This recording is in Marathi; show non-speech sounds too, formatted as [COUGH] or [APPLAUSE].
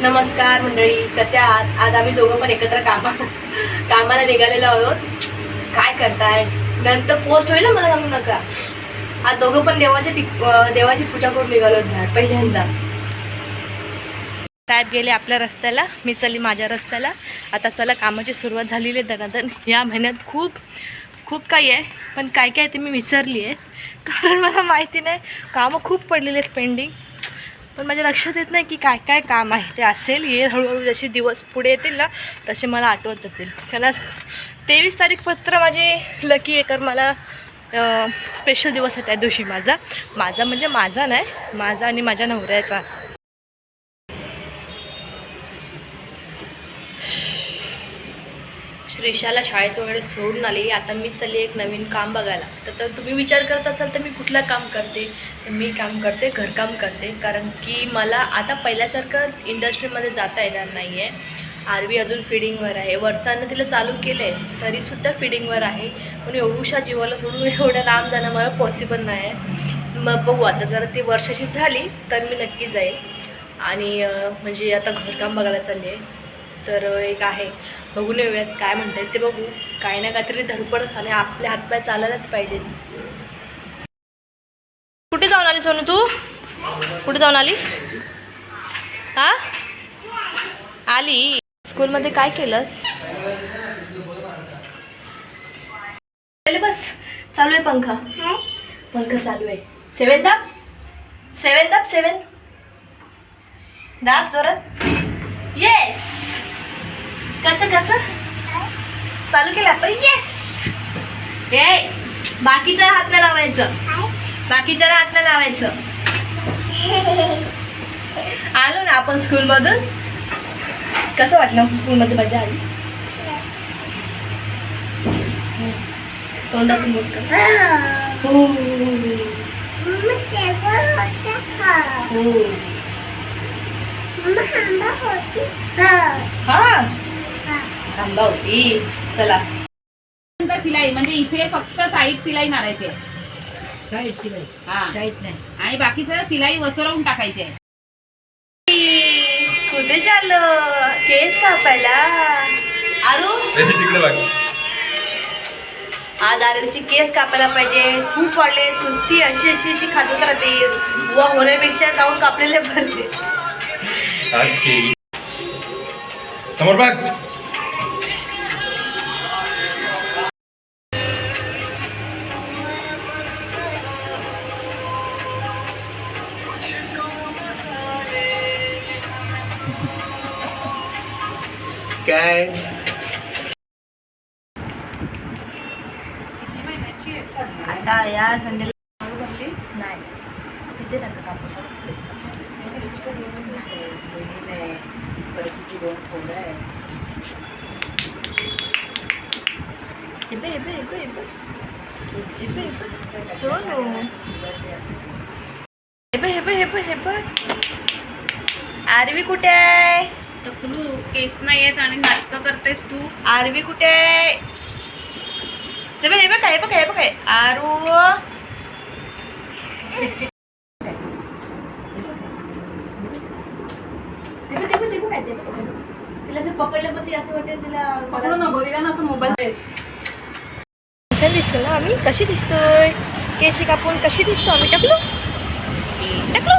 नमस्कार मंडळी कसे आहात? आज आम्ही दोघं पण एकत्र कामा कामाला निघालेलो आहोत. काय करताय? नंतर पोस्ट होईल ना मला सांगू नका. आज दोघं पण देवाची देवाची पूजा करून निघालो नाही पहिल्यांदा. साहेब गेले आपल्या रस्त्याला मी चालली माझ्या रस्त्याला. आता चला कामाची सुरुवात झालेली आहे दनादन या महिन्यात खूप खूप काही आहे पण काय काय ते मी विसरली आहे कारण मला माहिती नाही कामं खूप पडलेली आहेत पेंडिंग पण माझ्या लक्षात येत नाही की काय काय काम आहे. ते असेल हे हळूहळू जसे दिवस पुढे येतील ना तसे मला आठवत जातील. त्याला तेवीस तारीख पत्र माझे लकी आहे मला स्पेशल दिवस आहे त्या दिवशी माझा. माझा म्हणजे माझा नाही माझा आणि माझ्या नवऱ्याचा. श्रीशाला शाळेत वगैरे सोडून आली. आता मी चालली एक नवीन काम बघायला. तर तर तुम्ही विचार करत असाल तर मी कुठलं काम करते? तर मी काम करते घरकाम करते. कारण की मला आता पहिल्यासारखं इंडस्ट्रीमध्ये जाता येणार नाही आहे आरवी अजून फिडिंगवर आहे. वरचानं तिला चालू केलं आहे तरीसुद्धा फिडिंगवर आहे. पण एवढूशा जीवाला सोडून [LAUGHS] एवढ्या लांब जाणं मला पॉसिबल नाही आहे मग बघू आता जर ती वर्षाची झाली तर मी नक्की जाईल. आणि म्हणजे आता घरकाम बघायला चालली आहे तर एक आहे. बघून येऊयात काय म्हणतात ते बघू. काही ना काहीतरी धडपड आणि आपल्या हातपाय चालायलाच पाहिजे कुठे जाऊन आली सोनू तू? कुठे जाऊन आली? हा? आली. स्कूलमध्ये काय केलंस? बस. चालू आहे पंखा. पंखा चालू आहे. सेवन दाब. सेवन दाब सेवन. दाब जोरात. येस कसं कसं? चालू केलं आपण? येस ए बाकीचा हात ना लावायचं. बाकीच्या हात ना लावायचं. आलो ना आपण स्कूलमधून. कसं वाटलं स्कूलमध्ये मजा आली? तोंडातून हो. हो. हा थांबा होती. चला. नंतर सिलाई म्हणजे इथे फक्त साईड सिलाई मारायची आहे. साईड शिलाई हा. टाईट नाही. आणि बाकीचं सिलाई वसरवून टाकायची आहे. कुठे चाललो? केस कापायला. आरू? तिकडे बघ आज आरूची केस कापायला पाहिजे. खूप वाढले. नुसती अशी अशी अशी खाजवत राहते. व होण्यापेक्षा जाऊन कापलेले भरते. आज समोर बघ. काय? आता या संडेला भरली? नाही. तिथे नका कापू. पुढेच हेबे हेबे हेबे हेबे हेबे हेबे सोनू. हेबे हेबे हेबे आरवी कुठे आहे? टकलू केस नाही येत आणि नाटकं करतेस तू. आरवी कुठे आहे? हे बघ हे बघ हे बघ आरू काय बघ, बघ. तिला असं पकडलं पण ती असं वाटेल तिला पकडू नको तिला ना असं मोबाईल छान दिसतो ना आम्ही? कशी दिसतोय? केशी कापून कशी दिसतो? आम्ही टकलो? टकलो?